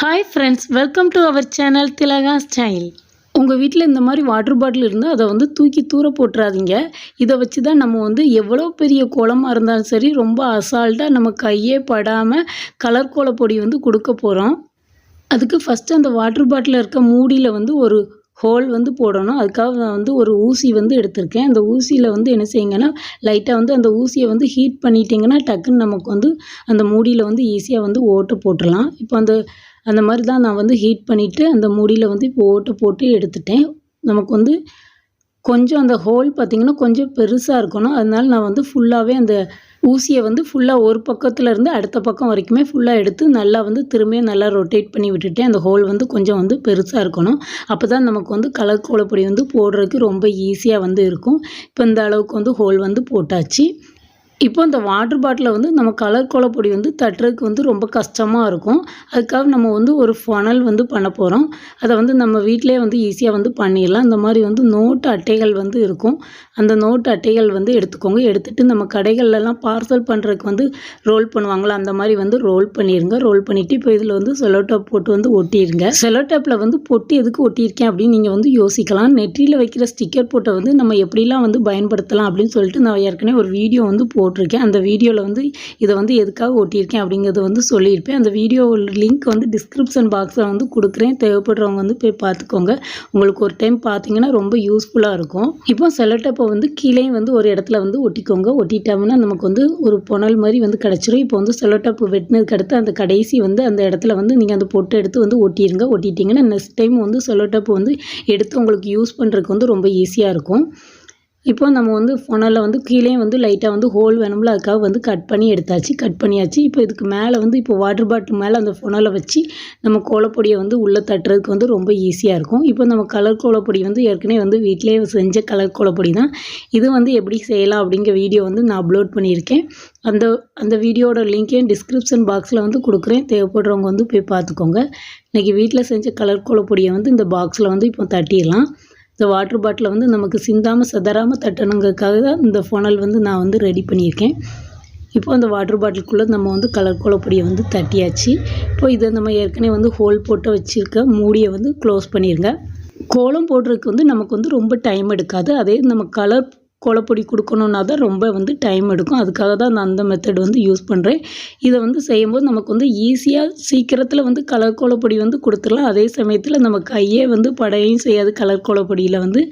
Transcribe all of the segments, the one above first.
Hi friends welcome to our channel Thilaga style உங்கள் வீட்டில் இந்த மாதிரி வாட்டர் பாட்டில் இருந்தால் அதை வந்து தூக்கி தூர போட்டுறாதீங்க. இதை வச்சு தான் நம்ம வந்து எவ்வளோ பெரிய குளமாக இருந்தாலும் சரி ரொம்ப அசால்ட்டாக நம்ம கையே படாமல் கலர் கோலப்பொடி வந்து கொடுக்க போகிறோம் அதுக்கு ஃபஸ்ட்டு அந்த வாட்டர் பாட்டிலில் இருக்க மூடியில் வந்து ஒரு ஹோல் வந்து போடணும். அதுக்காக நான் வந்து ஒரு ஊசி வந்து எடுத்திருக்கேன். அந்த ஊசியில் வந்து என்ன செய்யுங்கன்னா லைட்டாக வந்து அந்த ஊசியை வந்து ஹீட் பண்ணிட்டீங்கன்னா டக்குன்னு நமக்கு வந்து அந்த மூடியில் வந்து ஈஸியாக வந்து ஓட்டை போட்டுடலாம். இப்போ அந்த அந்த மாதிரி தான் நான் வந்து ஹீட் பண்ணிவிட்டு அந்த மூடியில் வந்து இப்போ ஓட்டை போட்டு எடுத்துட்டேன். நமக்கு வந்து கொஞ்சம் அந்த ஹோல் பார்த்திங்கன்னா கொஞ்சம் பெருசாக இருக்கணும். அதனால நான் வந்து ஃபுல்லாகவே அந்த ஊசியை வந்து ஃபுல்லாக ஒரு பக்கத்தில் இருந்து அடுத்த பக்கம் வரைக்குமே ஃபுல்லாக எடுத்து நல்லா வந்து திரும்பியும் நல்லா ரொட்டேட் பண்ணி விட்டுட்டேன். அந்த ஹோல் வந்து கொஞ்சம் வந்து பெருசாக இருக்கணும். அப்போ தான் நமக்கு வந்து கலர் கோலப்பொடி வந்து போடுறதுக்கு ரொம்ப ஈஸியாக வந்து இருக்கும். இப்போ இந்த அளவுக்கு வந்து ஹோல் வந்து போட்டாச்சு. இப்போ இந்த வாட்டர் பாட்டிலை வந்து நம்ம கலர் கோலப்பொடி வந்து தட்டுறதுக்கு வந்து ரொம்ப கஷ்டமாக இருக்கும். அதுக்காக நம்ம வந்து ஒரு ஃபனல் வந்து பண்ண போகிறோம் அதை வந்து நம்ம வீட்டிலே வந்து ஈஸியாக வந்து பண்ணிடலாம். இந்த மாதிரி வந்து நோட்டு அட்டைகள் வந்து இருக்கும். அந்த நோட்டு அட்டைகள் வந்து எடுத்துக்கோங்க. எடுத்துகிட்டு நம்ம கடைகள்லாம் பார்சல் பண்ணுறதுக்கு வந்து ரோல் பண்ணுவாங்களா? அந்த மாதிரி வந்து ரோல் பண்ணிடுங்க ரோல் பண்ணிவிட்டு இப்போ இதில் வந்து செலோடேப் போட்டு வந்து ஒட்டிடுங்க செலோடேப்பில் வந்து பொட்டி எதுக்கு ஒட்டியிருக்கேன் அப்படின்னு நீங்கள் வந்து யோசிக்கலாம். நெற்றியில் வைக்கிற ஸ்டிக்கர் போட்டை வந்து நம்ம எப்படிலாம் வந்து பயன்படுத்தலாம் அப்படின்னு சொல்லிட்டு நான் ஏற்கனவே ஒரு வீடியோ வந்து போட்டிருக்கேன். அந்த வீடியோவில் வந்து இதை வந்து எதுக்காக ஒட்டியிருக்கேன் அப்படிங்கிறத வந்து சொல்லியிருப்பேன். அந்த வீடியோ லிங்க் வந்து டிஸ்கிரிப்ஷன் பாக்ஸில் வந்து கொடுக்குறேன். தேவைப்படுறவங்க வந்து போய் பார்த்துக்கோங்க. உங்களுக்கு ஒரு டைம் பார்த்தீங்கன்னா ரொம்ப யூஸ்ஃபுல்லாக இருக்கும். இப்போ செலட்டப்பை வந்து கீழே வந்து ஒரு இடத்துல வந்து ஒட்டிக்கோங்க. ஒட்டிட்டோம்னா நமக்கு வந்து ஒரு புனல் மாதிரி வந்து கிடச்சிரும். இப்போ வந்து செலோடேப் வெட்டினதுக்கு அடுத்து அந்த கடைசி வந்து அந்த இடத்துல வந்து நீங்கள் அந்த பொட்டு எடுத்து வந்து ஒட்டிடுங்க ஒட்டிட்டிங்கன்னா நெக்ஸ்ட் டைம் வந்து செலோடேப் வந்து எடுத்து உங்களுக்கு யூஸ் பண்ணுறதுக்கு வந்து ரொம்ப ஈஸியாக இருக்கும். இப்போ நம்ம வந்து ஃபொனலில் வந்து கீழே வந்து லைட்டாக வந்து ஹோல் வேணும்ல அதுக்காக வந்து கட் பண்ணி எடுத்தாச்சு. கட் பண்ணியாச்சு. இப்போ இதுக்கு மேலே வந்து இப்போ வாட்டர் பாட்டில் மேலே அந்த ஃபொனலை வச்சு நம்ம கோலப்பொடியை வந்து உள்ளே தட்டுறதுக்கு வந்து ரொம்ப ஈஸியாக இருக்கும். இப்போ நம்ம கலர் கோலப்பொடி வந்து ஏற்கனவே வந்து வீட்டிலே செஞ்ச கலர் கோலப்பொடி தான். இது வந்து எப்படி செய்யலாம் அப்படிங்கிற வீடியோ வந்து நான் அப்லோட் பண்ணியிருக்கேன். அந்த அந்த வீடியோட லிங்க்கையும் டிஸ்கிரிப்ஷன் பாக்ஸில் வந்து கொடுக்குறேன். தேவைப்படுறவங்க வந்து போய் பார்த்துக்கோங்க. இன்றைக்கி வீட்டில் செஞ்ச கலர் கோலப்பொடியை வந்து இந்த பாக்ஸில் வந்து இப்போ தட்டிடலாம். இந்த வாட்ரு பாட்டிலை வந்து நமக்கு சிந்தாமல் சதறாமல் தட்டணுங்கிறதுக்காக தான் இந்த ஃபோனல் வந்து நான் வந்து ரெடி பண்ணியிருக்கேன். இப்போ அந்த வாட்டர் பாட்டிலுக்குள்ளே நம்ம வந்து கலர் கோலப்பொடியை வந்து தட்டியாச்சு. இப்போ இதை நம்ம ஏற்கனவே வந்து ஹோல் போட்டு வச்சுருக்க மூடியை வந்து க்ளோஸ் பண்ணிடுங்க கோலம் போடுறதுக்கு வந்து நமக்கு வந்து ரொம்ப டைம் எடுக்காது. அதே நம்ம கலர் கோலப்பொடி கொடுக்கணுன்னா தான் ரொம்ப வந்து டைம் எடுக்கும். அதுக்காக தான் நான் அந்த மெத்தட் வந்து யூஸ் பண்ணுறேன் இதை வந்து செய்யும்போது நமக்கு வந்து ஈஸியாக சீக்கிரத்தில் வந்து கலர் கோலப்பொடி வந்து கொடுத்துடலாம். அதே சமயத்தில் நம்ம கையே வந்து படையும் செய்யாது. கலர் கோலப்பொடியில் வந்து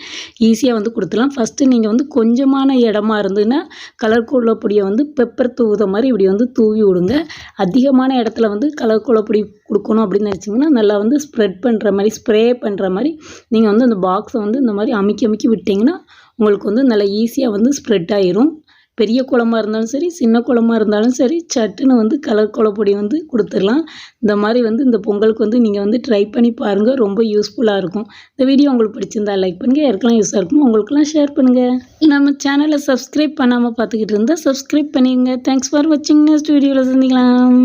ஈஸியாக வந்து கொடுத்துடலாம். ஃபஸ்ட்டு நீங்கள் வந்து கொஞ்சமான இடமா இருந்ததுன்னா கலர் கோலப்பொடியை வந்து பெப்பர் தூவுத மாதிரி இப்படி வந்து தூவி விடுங்க. அதிகமான இடத்துல வந்து கலர் கோலப்பொடி கொடுக்கணும் அப்படின்னு நினச்சிங்கன்னா நல்லா வந்து ஸ்ப்ரெட் பண்ணுற மாதிரி ஸ்ப்ரே பண்ணுற மாதிரி நீங்கள் வந்து அந்த பாக்ஸை வந்து இந்த மாதிரி அமுக்கி அமுக்கி விட்டிங்கன்னா உங்களுக்கு வந்து நல்லா ஈஸியாக வந்து ஸ்ப்ரெட் ஆயிரும். பெரிய குளமாக இருந்தாலும் சரி சின்ன குளமாக இருந்தாலும் சரி சட்டுன்னு வந்து கலர் கோலப்பொடி வந்து கொடுத்துடலாம். இந்த மாதிரி வந்து இந்த பொங்கலுக்கு வந்து நீங்கள் வந்து ட்ரை பண்ணி பாருங்கள் ரொம்ப யூஸ்ஃபுல்லாக இருக்கும். இந்த வீடியோ உங்களுக்கு பிடிச்சிருந்தா லைக் பண்ணுங்கள் யாருக்கெல்லாம் யூஸாக இருக்கும் உங்களுக்குலாம் ஷேர் பண்ணுங்கள் நம்ம சேனலை சப்ஸ்கிரைப் பண்ணாமல் பார்த்துக்கிட்டு இருந்தால் சப்ஸ்கிரைப் பண்ணிடுங்க. தேங்க்ஸ் ஃபார் வாட்சிங் நெக்ஸ்ட் வீடியோவில் சந்திக்கலாம்.